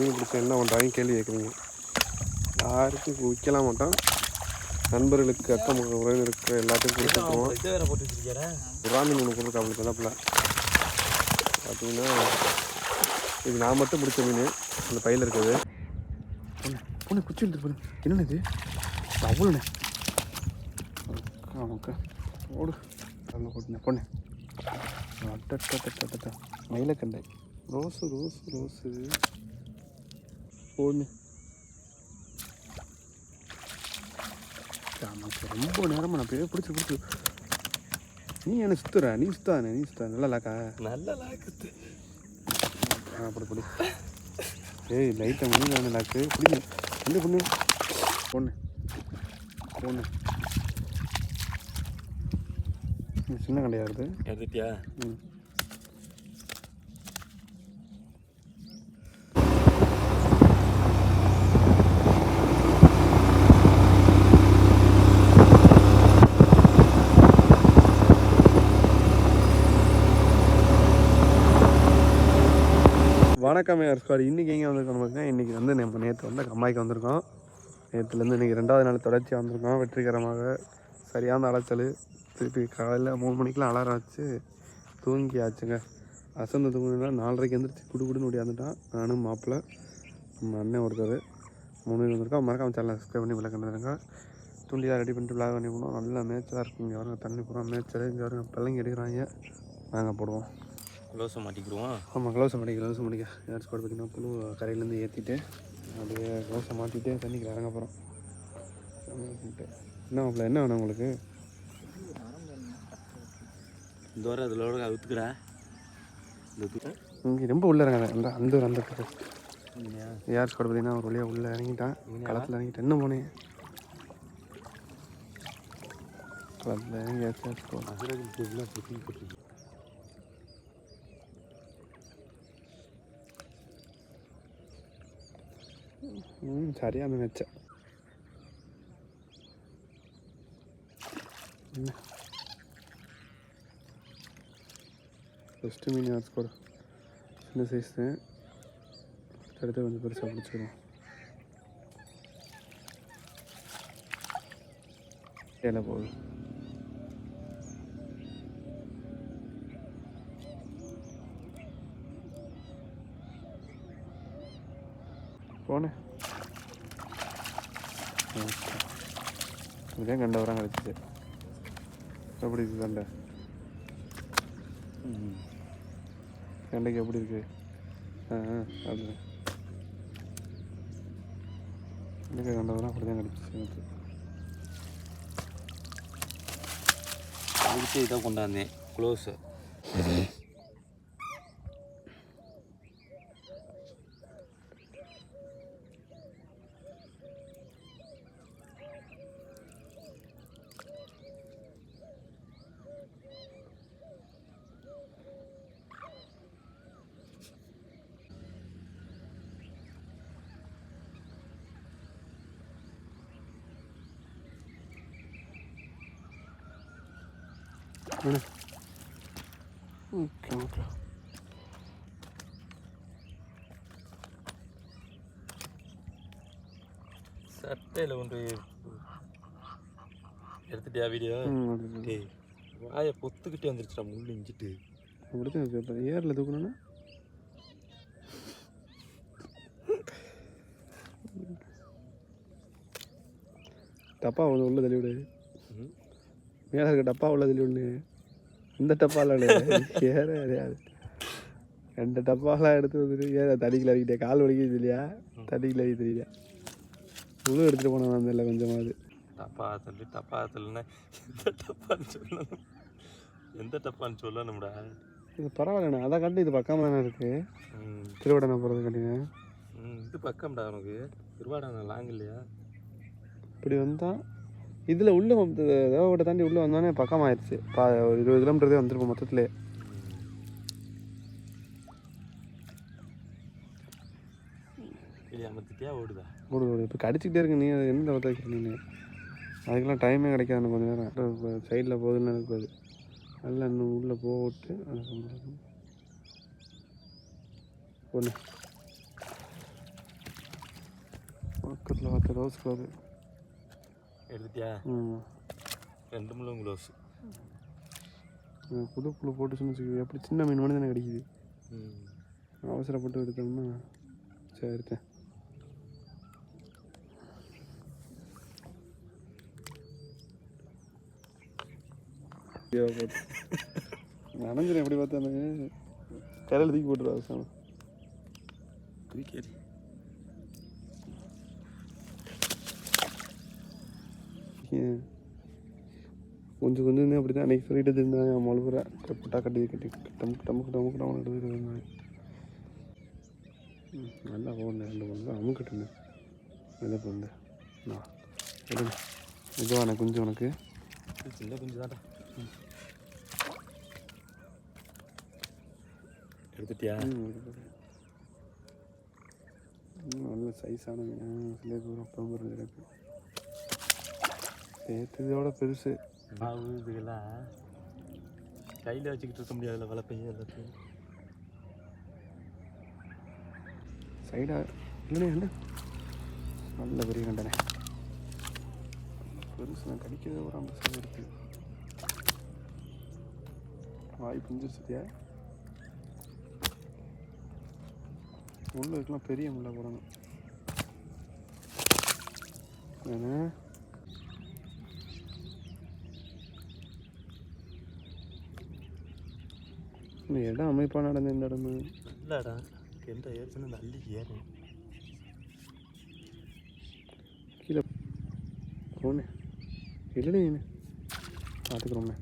மீன் பிடிச்சா என்ன பண்ணுறாங்க கேள்வி கேட்குறீங்க. யாருக்கும் விற்கலாம் மாட்டோம் நண்பர்களுக்கு அக்கம் பக்கம் உறவினருக்கு எல்லாத்தையும் கொடுத்துருவோம் இதை வேற போட்டு வச்சிருக்கியாரா புறா மீன் ஒன்று கொடுக்க அவளுக்கு தலைப்பில் பார்த்தீங்கன்னா இது நான் மட்டும் பிடிச்ச மீன். அந்த பையில் இருக்குது. பொண்ணு குச்சி எடுத்து பொண்ணு என்னண்ணே இது அவ்வளோண்ணே அக்கா ஓடு. அங்கே போட்டுண்ணே பொண்ணு. அட்டட்டட்டட்டட்டா மயிலக்கண்டை. Rose rose rose. பொண்ணு ஆமாம் ரொம்ப நேரமாக நான் போய் பிடிச்சி பிடிச்சி. நீ என்ன சுத்துற? நீ சுத்தானே நீ சுத்தா? நல்லா லாக்கா? நல்ல லாக்குத்து ஆ அப்படி பிடி. ஏய் லைட்டாக மணி வேணும் லாக்கு? பிடிங்க. எந்த பொண்ணு. பொண்ணு. பொண்ணு. சின்ன கண்டையா இருக்குது எடுத்துட்டியா? ம். வணக்கம் யார் ஸ்குவாட் இன்றைக்கி எங்கே வந்திருக்கோம் நமக்கு இன்றைக்கி வந்து நம்ம நேற்று வந்து கம்மாய்க்கு வந்திருக்கோம். நேற்றுலேருந்து இன்றைக்கி ரெண்டாவது நாள் தொடர்ச்சியாக வந்திருக்கோம். வெற்றிகரமாக சரியான அலைச்சல். திருப்பி காலையில் மூணு மணிக்கெலாம் அலாரம் வச்சு தூங்கியாச்சுங்க. அசந்து தூங்கினா நாலரைக்கு எந்திரிச்சு குடு குடுன்னு ஓடியாந்துட்டான் நானும் மாப்பிள்ளை நம்ம அண்ணன் ஒருத்தர். மூணு பேர் வந்திருக்கோம். மறக்காம சேனலை சப்ஸ்கிரைப் பண்ணி விளக்கணுங்க துண்டியாக ரெடி பண்ணிட்டு விளாக் பண்ணி போனோம். நல்லா மேய்ச்சலாக இருக்கும் இங்கே வருங்க தண்ணி பூரா மேய்ச்சல். இங்கே வருங்க பிள்ளைங்க எடுக்கிறாங்க. நாங்கள் போடுவோம். க்ளோஸை மாட்டிக்கிடுவோம் ஆமாம் க்ளவுஸ் மாட்டிக்க க்ளவுஸ் மாட்டிக்க. ஏர் ஸ்குவாட் பார்த்தீங்கன்னா புழு கரையிலேருந்து ஏற்றிட்டு அப்படியே க்ளவுஸை மாட்டிட்டு தண்ணிக்கு இறங்க போகிறோம் என்ன மாப்பிள்ள என்ன வேணும் உங்களுக்கு? இந்த அதில் அவுத்துக்கிறா இந்த தூரம் இங்கே ரொம்ப உள்ளே இறங்காத. அந்த அந்த ஒரு அந்த. ஏர் ஸ்குவாட் பார்த்தீங்கன்னா ஒரு வழியாக உள்ளே இறங்கிட்டான்? களத்தில் இறங்கிட்டேன் என்ன போனேன்? களத்தில் இறங்கி ஏர் ஸ்குவாட் ம் சரியாக நினச்ச ஃபஸ்ட்டு மீன் ஆர்ட்ஸ் கூட சின்ன சைஸ் தான் அடுத்து கொஞ்சம் பெருசாக பிடிச்சிக்கிறோம் ஏல போகுது போனேன் இதே கண்ட வரம் கிடச்சிச்சு எப்படி இருக்கு கண்டை கண்டைக்கு எப்படி இருக்கு ஆ அது எனக்கு கண்ட வரம் அப்படி தான் கிடச்சிச்சு எனக்கு அதுக்கு இதை கொண்டாந்தேன் க்ளோஸு ஓகே ஓகே. சட்டையில் கொண்டு எடுத்துட்டியா வீடியோ டேய் வாயை பொத்துக்கிட்டே வந்துருச்சுடா முள்ளு இஞ்சிட்டு. அப்புறம் ஏரில் தூக்கணும்னா? ஒன்று உள்ள தள்ளி விடு ம். மேலே இருக்க டப்பா உள்ள தள்ளி விடு இந்த டப்பாவில் ஏற அறியாது ரெண்டு டப்பாலாம் எடுத்து வந்துட்டு ஏற தடிக்கில் அடிக்கிட்டே கால் வலிக்குது இல்லையா? தடிக்கில் அடிக்க தெரியல முழு எடுத்துகிட்டு அந்த இல்லை கொஞ்சமாவது. டப்பா தள்ளி டப்பா தள்ளுனா. எந்த டப்பான்னு சொல்லணும்? எந்த டப்பான்னு சொல்லணும்டா? இது பரவாயில்லண்ணா. அதை காட்டி இது பக்கமாக தானே இருக்குது திருவடனை போகிறது கட்டிங்க. ம் இது பக்கம்டா உனக்கு. திருவாடான லாங் இல்லையா? இப்படி வந்தால் இதில் உள்ளே தேவப்பட்ட தாண்டி உள்ளே வந்தோடனே பக்கம் ஆயிடுச்சு பா ஒரு இருபது கிலோமீட்டர் வந்திருப்போம் மொத்தத்திலே. இல்லை அமர்த்திட்டியா ஓடுதா? ஓடு ஓடு. இப்போ கடிச்சிக்கிட்டே இருக்கு. நீ அதை என்ன நீ அதுக்கெல்லாம் டைமே கிடைக்காது எனக்கு கொஞ்ச நேரம். சைடில் போகுதுன்னு எனக்கு அது. நல்லா இன்னும் உள்ளே போட்டு ஒன்று பக்கத்தில் பார்த்த ரோஸ் கலரு எடுத்துட்டியா? ரெண்டு முள்ளும் க்ளோஸ் புது புழு போட்டுச்சுன்னு வச்சுக்கோ எப்படி சின்ன மீன் மட்டும் தானே கிடைக்குது. அவசரப்பட்டு எடுத்தோம்னா சரி எடுத்தேன். நனைஞ்சிரும் எப்படி பார்த்தா அந்த கரையில் தூக்கி போட்டுருவா அவசரம். கொஞ்சம் கொஞ்சம் அப்படி தான் அன்றைக்கி சொல்லிட்டு இருந்தாங்க. மொழுகுறேன் கட்டா கட்டி கட்டி டமுக்கு டமுக்கு டமுக்கு டமுக்கு எடுத்துக்கிட்டு இருந்தாங்க. நல்லா போகணும் ரெண்டு மூணு அமுக்கிட்டு நான் எடுங்க இதுவான குஞ்சு உனக்கு? சின்ன குஞ்சு தான்டா. எடுத்துட்டியா? நல்ல சைஸான சில தூரம் பம்பரம் இருக்கு சேர்த்ததோட பெருசு? மாவு இதுக்கெல்லாம் கையில் வச்சுக்கிட்டு இருக்க முடியாதுல்ல வளர்ப்பையும் எல்லாத்தையும். சைடா இல்லைண்ணே என்ன? நல்ல பெரிய கண்டனே. பெருசு நான் கடிக்கிறது ஒரு ஐம்பது சதவீதம் இருக்கு வாய் பிஞ்சிருச்சியா உள்ள இருக்கலாம் பெரிய முள்ள போடணும். ஏன்னா இந்த இடம் அமைப்பாக நடந்த இந்த இடம்? இல்லடா எந்த ஏறிச்சுன்னு இந்த அள்ளி ஏறும் கீழே போனே. இல்லைண்ணே நீ. பார்த்துக்குறோம்ண்ணே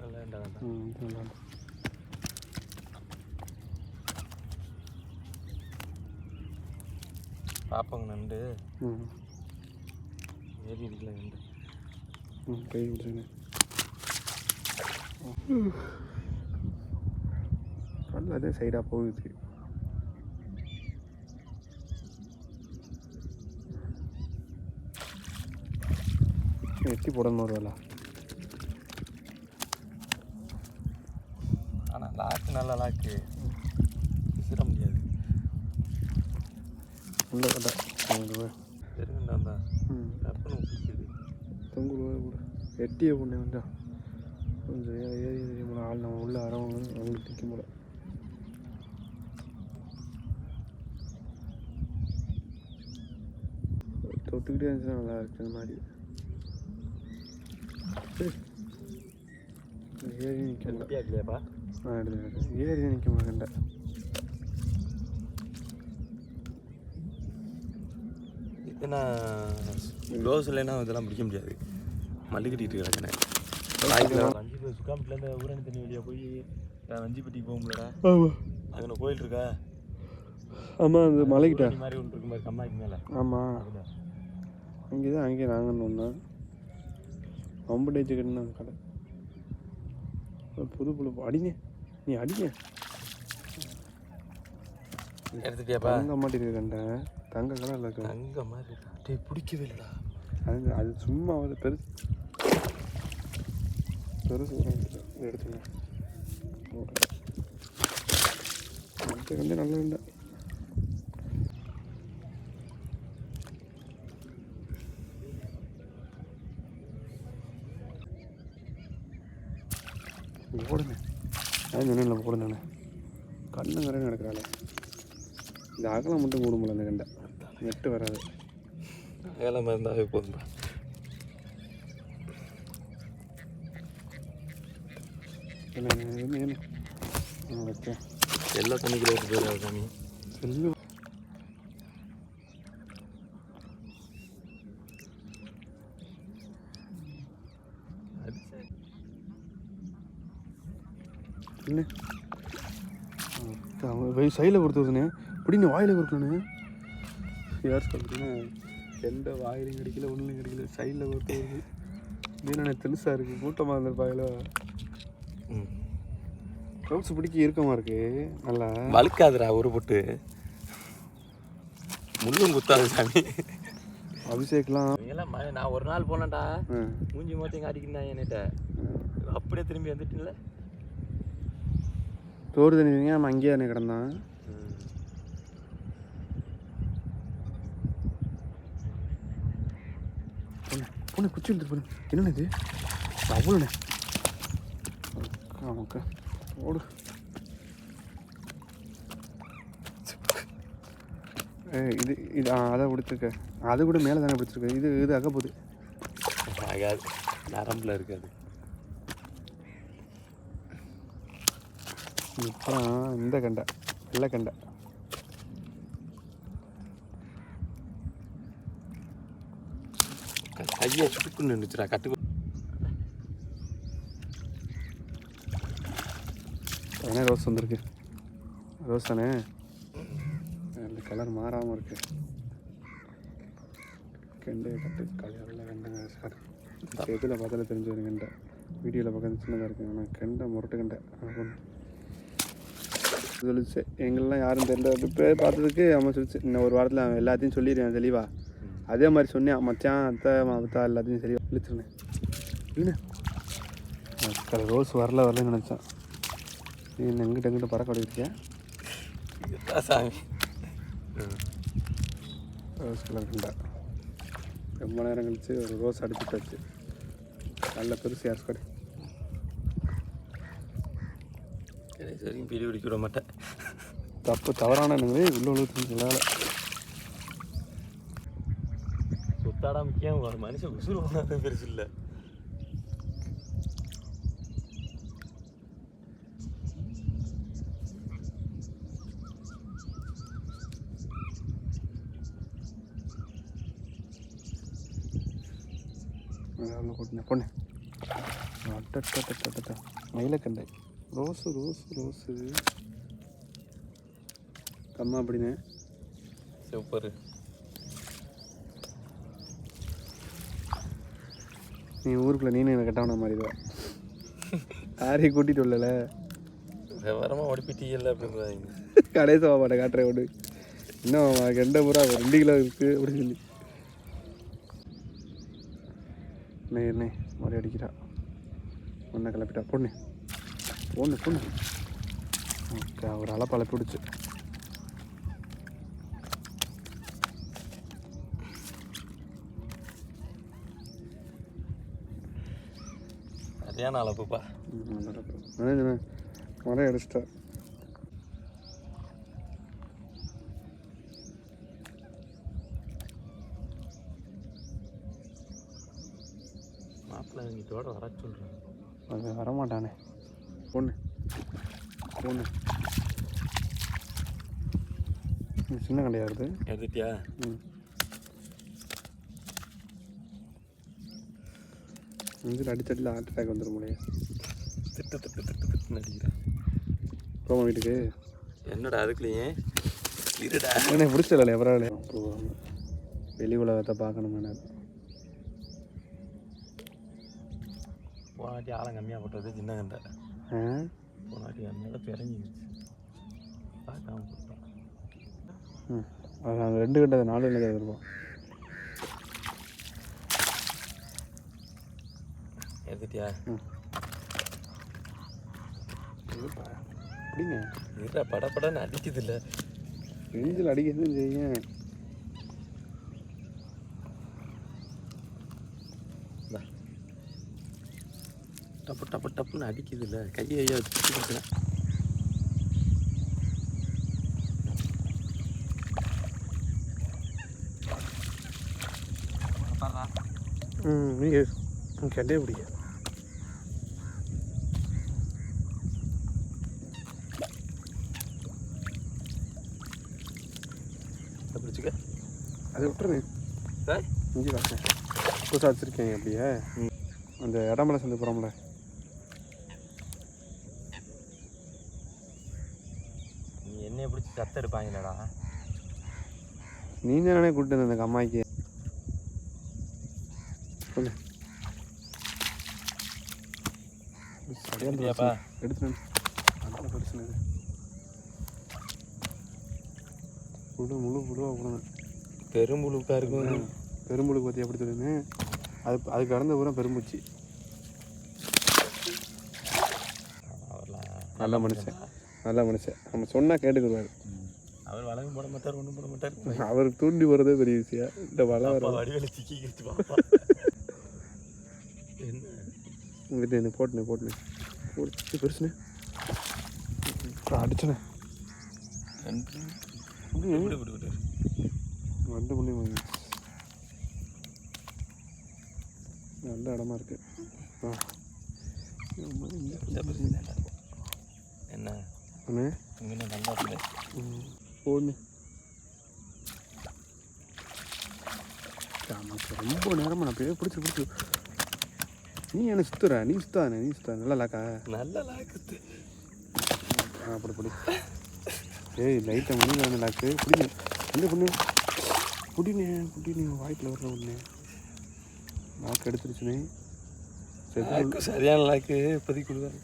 நல்லா நல்லா. பார்ப்போங்க நண்டு. ம். ஏறி இருக்கல நண்டு. ம் கை விடுறேங்க கல் அதே சைடாக போகுது. எட்டி போடணும் ஒரு வேலை ஆனால் லாக்கு நல்ல லாக்கு விசிற முடியாது. உள்ள கட்டா தெரியுங்கண்டா தான் தொங்குல கூட. எட்டிய பொண்ணு வந்தா கொஞ்சம் ஏறி ஏறி போல ஆள் நம்ம உள்ள வரவங்க அவங்களுக்கு நிற்க போல தொட்டுக்கிட்டே இருந்துச்சுன்னா நல்லா இருக்கு அந்த மாதிரி ஏறி நிற்க முடியல இல்லையாப்பா நான் எடுத்து ஏறி நிற்க முடியல ஏன்னா க்ளோஸ் இல்லைன்னா இதெல்லாம் பிடிக்க முடியாது மல்லு கட்டிட்டு சுக்காம்பட்டிலேருந்து ஊரணி தண்ணி வழியாக போய் வஞ்சிப்பட்டிக்கு போக அங்கே கோயில் இருக்கா? ஆமாம் அந்த மலைக்கிட்ட. மாதிரி ஒன்று இருக்கு மாதிரி கம்மாய்க்கு மேலே. ஆமாம் அங்கே தான் அங்கே நாங்கள் ஒன்றா அம்புட்டை சிக்கன் தான் கடை? ஒரு புது புழு அடிங்க. நீ அடிங்க. எடுத்துட்டியாப்பா? தங்க மாட்டி கண்ட தங்க கலரில் இருக்கு. அங்கே மாதிரி டேய் பிடிக்கவே இல்லைடா. அது அது சும்மா வந்து பெருசு பெருசு ஒரு இது எடுத்துங்க அந்த கண்டு நல்ல போடுங்க. நான் கண்ணு கரையும் நடக்கிறாளே இந்த அகலம் மட்டும் மூட அந்த கண்டை நெட்டு வராது. அகலம் இருந்தாவே போதும்பா வைக்கேன் எல்லா தண்ணிக்குள்ள விட்டு போயிடாது சாமி. செல்லு. சைடில் கொடுத்துருதுண்ணே இப்படி நீ வாயில் கொடுக்கணுண்ணே யார் சொல்கிறீங்கன்னா எந்த வாயிலையும் கிடைக்கல ஒன்றுலையும் கிடைக்கல சைடில் கொடுத்து வருது மீனானே தெலுசாக இருக்குது கூட்டமாக இருந்திருப்பாயில க்ளவுட்ஸ் பிடிக்க இருக்கமா இருக்கு? நல்லா. வலுக்காதுடா ஒரு புட்டு. முள்ளும் குத்தாது சாமி. அபிஷேக்லாம். நான் ஒரு நாள் போனேன்டா. மூஞ்சி மோச்சம் காட்டிக்கிட்டாங்க என்கிட்ட அப்படியே திரும்பி வந்துட்டுல சோறு தண்ணி நம்ம அங்கேயே தானே கிடந்தான். பொண்ணு குச்சி எடுத்து பொண்ணு என்னண்ணே இது? அவ்வளோண்ணே. ஓடு ஏய், இது இது அதை பிடிச்சிருக்க அது கூட மேலே தானே பிடிச்சிருக்கு இது இது அக்க போகுது ஆகாது நரம்பில் இருக்காது அப்புறம் இந்த கண்டை வெள்ளை கண்டை கையை சுட்டுக்குன்னு நின்றுச்சுடா கட்டு என்ன ரோஸ் வந்திருக்கு. ரோஸ் தானே? அந்த கலர் மாறாமல் இருக்கு. கெண்டை கட்டு கலரில் வெண்டங்க சார் எதில் பார்த்தாலும் தெரிஞ்சு வரும் கெண்டை. வீடியோவில் பார்க்கறது சின்னதாக இருக்குது ஆனால் கெண்டை முரட்டு கெண்டை. சொல்லிச்சு. எங்கெல்லாம் யாரும் தெரியல. பேர் பார்த்ததுக்கு அவன் சொல்லிச்சு. இன்னும் ஒரு வாரத்தில் அவன் எல்லாத்தையும் சொல்லிடுவேன் தெளிவா. அதே மாதிரி சொன்னேன். மச்சான் அத்தை மாத்தா எல்லாத்தையும் சரி இழுத்துருனேன் இல்லை ரோஸ் வரல வரலன்னு நினச்சேன். நீ எங்கிட்ட எங்கிட்ட பறக்க இதுதான் சாமி. ரோஸ் கலர் கண்டா. ரொம்ப நேரம் கழிச்சு ஒரு ரோஸ் அடிச்சுட்டாச்சு நல்ல பெருசு யார் ஸ்கொடை கடைசி வரைக்கும் பிடி பிடிக்க விட மாட்டேன். தப்பு தவறான எண்ணங்களே உள்ள உள்ள சுத்தாடா முக்கியம் ஒரு மனுஷன் உசுறு போனது பெருசு இல்லை. உள்ள கூட்டினேன் பொண்ணு அட்டட்டட்டட்டட்டா மயிலக்கண்டை. ரோஸு ரோஸு ரோஸு கம்மா அப்படின்னே சூப்பர் நீ ஊருக்குள்ள நீனு எனக்கு கட்டான மாதிரி தான் யாரையும் கூட்டிகிட்டு வரல விவரமாக ஒடிப்பிட்டீங்கல்ல அப்படின்னு கடைசி மாட்டேன் காட்டுறேன் ஒன்று இன்னும் கெண்டை பூரா ரெண்டு கிலோ இருக்குது அப்படின்னு சொல்லி. அண்ணே அண்ணே மறுபடி அடிக்கிறா ஒன்றை கிளப்பிட்டா பொண்ணு பொண்ணு பொண்ணு ஓகே ஒரு அலப்பு அலப்பி பிடிச்சி சரியான அளப்புப்பா மரம் அடிச்சிட்டா இங்கிட்டோட வர சொல்கிறேன் அது வரமாட்டானே. பொண்ணு பொண்ணு சின்ன கண்டையா இருக்குது எடுத்துட்டியா ம். இதில் அடித்தடியில் ஹார்ட் அட்டாக் வந்துட முடியும் திட்டு திட்டு திட்டு திட்டுன்னு அடிக்கிறேன் போமா வீட்டுக்கு. என்னடா அதுக்குள்ளேயே? இருடா. என்ன பிடிச்சல பரவாயில்ல வெளி உலகத்தை பார்க்கணும் நான் போன வாட்டி ஆழம் கம்மியாக போட்டது சின்ன கண்டை ஆ? போன வாட்டி அதனால பிறங்கிடுச்சு பார்க்காம போட்டோம். ம். அது ரெண்டு கண்டை நாலு கண்டை இருக்கும் எடுத்துட்டியா? அப்படிங்க படப்படன்னு அடிக்குது இல்லை நெஞ்சில் அடிக்கிறது செய்ய டப்பு டப்பு டப்புன்னு அடிக்குது இல்லை கையை ஐயா வச்சு கொடுக்குறேன். ம் நீங்கள் கண்டே பிடிக்க பிடிச்சிக்க. அதை விட்டுருங்க. இங்கே பார்க்க புதுசாக வச்சுருக்கேன் அப்படியே. அந்த இடமலை சந்து போகிறோம்ல நீ எடுப்பாங்களடா நீ தானே கூப்பிட்டு அந்த அம்மாய்க்கு சொல்லு. சரியான எடுத்தியாப்பா? பிரச்சனை. இது முழு முழு முழுவா போடுங்க பெரும்புழுக்கா இருக்கும். பெரும்புழுக்கு பற்றி எப்படி தெரியுது அது அது கடந்த பூரா பெரும்பூச்சி. நல்ல மனுஷன். நல்ல மனுஷன். நம்ம சொன்னால் கேட்டுக்கிடுவார் அவர் வளங்க போட மாட்டார் ஒன்றும் போட மாட்டார். அவருக்கு தூண்டி போகிறதே பெரிய விஷயம். இந்த வள வர வடிவேல சிக்கி என்ன? போட்டுனே போட்டுனே. போட்டு பெருசுனே. அடிச்சனே. ரெண்டு புள்ளியும் வாங்கி. நல்ல இடமா இருக்கு. ஆ. என்ன? நல்லா போடு ரொம்ப நேரமா நான் போய் பிடிச்சி பிடிச்சி. நீ என்ன சுத்துற? நீ சுத்தானே நீ சுத்தா? நல்லா லாக்கா? நல்ல லாக்குத்து ஆ அப்படி பிடி. ஏய் லைட்டாக மணி வேணும் லாக்கு. பிடிங்க. என்ன பண்ணு? புடினே புடினே வாய்ப்பில் வர்ற ஒன்று லாக்கு எடுத்துருச்சுனே. சரி லாக்கு சரியான லாக்கு. இப்போதைக்கு கொடுக்குறேன்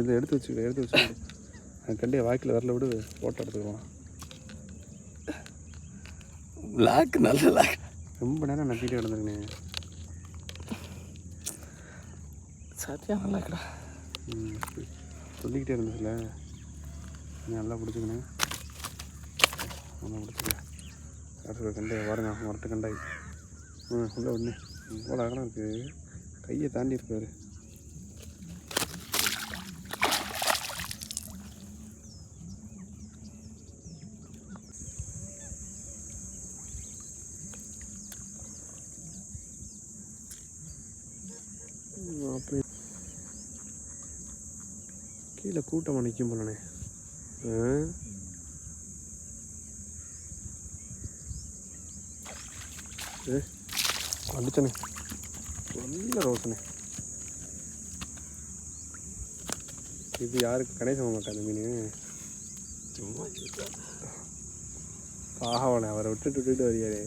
இதை எடுத்து வச்சுக்க எடுத்து வச்சுக்க. நான் கண்டே வாய்க்கில் வரல விடு ஃபோட்டோ எடுத்துக்கலாம். லாக்கு நல்ல லாக்கு ரொம்ப நேரம் நம்பிட்டு கிடந்துருக்கனே சரியான லாக்குடா ம் சொல்லிக்கிட்டே இருந்துச்சுல நீ நல்லா பிடிச்சிக்கணும் நல்லா பிடிச்சிக்க. அடுத்த கண்டே பாருங்க மரட்டு கண்டாய் ம் உள்ள ஒன்று இவ்வளோ அகலம் இருக்குது கையை தாண்டி இருக்காரு ம், அப்படி கீழே கூட்டமாக நிற்கும் போலண்ணே. ஏ அடிச்சனே நல்ல ரோசனே இது யாருக்கு? கணேசன் மாட்டா அந்த மீன்? சும்மா பாவனே அவரை விட்டுட்டு விட்டுட்டு வரியாரே.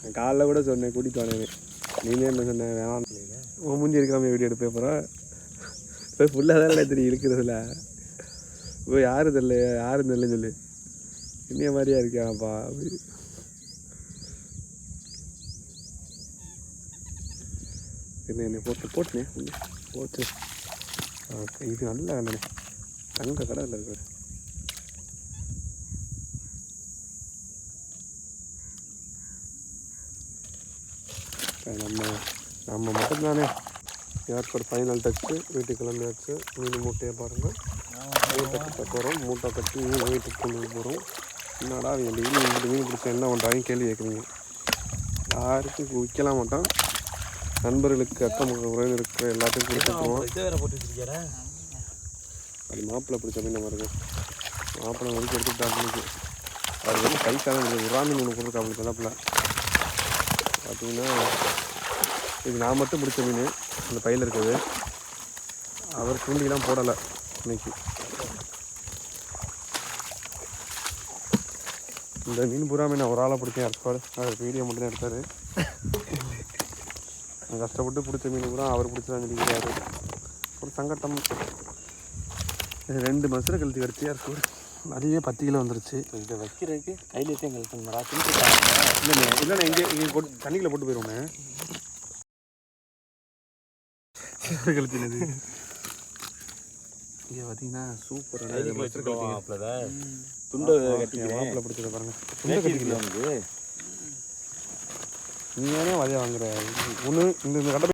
நான் காலைல கூட சொன்னேன் கூட்டிட்டு வானே நீனே என்ன சொன்னேன் வேணாம் உன் மூஞ்சி இருக்காம வீடியோ எடுப்பே போகிறேன் இப்போ ஃபுல்லாக தான் தெரியும் இருக்கிறதுல இப்போ யாரும் தெரியல யாரும் தெரியல சொல்லு. என்னைய மாதிரியா இருக்காப்பா என்ன என்ன போட்டு போட்டுனே போட்டு. ஓகே இது நல்லா கண்டனே. தங்க கடலில் இல்லை இப்ப நம்ம நம்ம மட்டும்தானே. ஏர்போர்ட் ஃபைனல் டச்சு வீட்டுக்கு கிளம்பியாச்சு. மீன் மூட்டையை பாருங்கள் மூட்டை கட்ட போகிறோம் மூட்டை கட்டி மீன் வீட்டுக்கு கொண்டு போகிறோம் என்னடா அவங்க டெய்லி மீன் பிடிச்சா என்ன பண்ணுறாங்க கேள்வி கேட்குறீங்க. யாருக்கும் விற்கலாம் மாட்டோம் நண்பர்களுக்கு அக்கம் பக்கம் உறவினருக்கு எல்லாத்தையும் கொடுத்துருவோம் அது மாப்பிள்ளை பிடிச்ச மீன் பாருங்க. மாப்பிள்ளை வரைக்கும் எடுத்துக்கிட்டாங்க அது வந்து கை காலம் ஒரு மீன் ஒன்று கொடுத்துருக்காங்க சின்னப்பிள்ள பார்த்தீங்கன்னா இது நான் மட்டும் பிடிச்ச மீன். அந்த பையில் இருக்குது. அவர் தூண்டிலாம் போடலை இன்னைக்கு. இந்த மீன் பூரா மீன் ஒரு ஆளாக பிடிச்சேன் இருப்பார் அவர் வீடியோ மட்டும் தான் எடுத்தார் கஷ்டப்பட்டு பிடிச்ச மீன் பூரா அவர் பிடிச்சதான் சொல்லிக்கிறாரு. ஒரு சங்கட்டம். ரெண்டு மசுரை கழுத்து கடிச்சு யார் அதுவே பத்து கிலோ வந்துருச்சு. இதை வைக்கிறதுக்கு கையில தான் கழுத்தணும்டா இல்லைண்ணே இல்லைண்ணே இங்கே இங்கே போட்டு தண்ணிக்குள்ள போட்டு போயிடுவோண்ணே. கழுத்தினது இங்கே பார்த்தீங்கன்னா சூப்பரான துண்டை மாப்பிள்ளை பிடிச்சத பாருங்க. கட்டிக்கலாம் நீ ஏனே வலைய வாங்குற. ஒன்று இந்த இந்த கடை